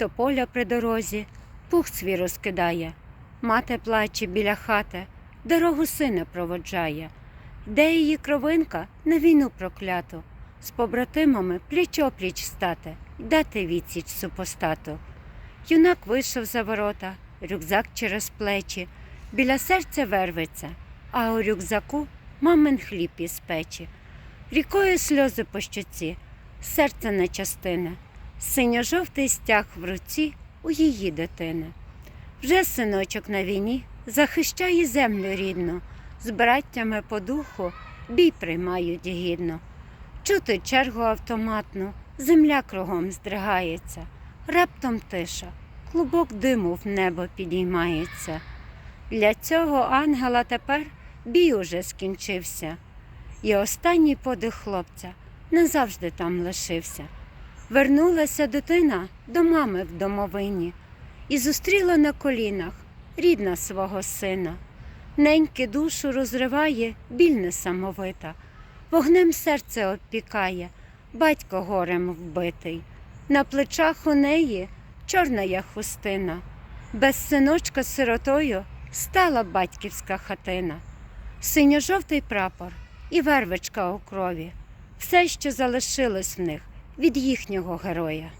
тополя при дорозі, пух свій розкидає. Мати плаче біля хати, дорогу сина проводжає. Де її кровинка на війну прокляту, з побратимами пліч-опліч стати, дати відсіч супостату. Юнак вийшов за ворота, рюкзак через плечі, біля серця верветься, а у рюкзаку мамин хліб із печі. Рікою сльози по щоці, серце на частини, синьо-жовтий стяг в руці у її дитини. Вже синочок на війні захищає землю рідну, з браттями по духу бій приймають гідно. Чути чергу автоматну, земля кругом здригається, раптом тиша, клубок диму в небо підіймається. Для цього ангела тепер бій уже скінчився, і останній подих хлопця назавжди там лишився. Вернулася дитина до мами в домовині і зустріла на колінах рідна свого сина. Неньки душу розриває, біль несамовита, вогнем серце обпікає, батько горем вбитий. На плечах у неї чорна я хустина, без синочка сиротою стала батьківська хатина, синьо-жовтий прапор і вервичка у крові, все, що залишилось в них від їхнього героя.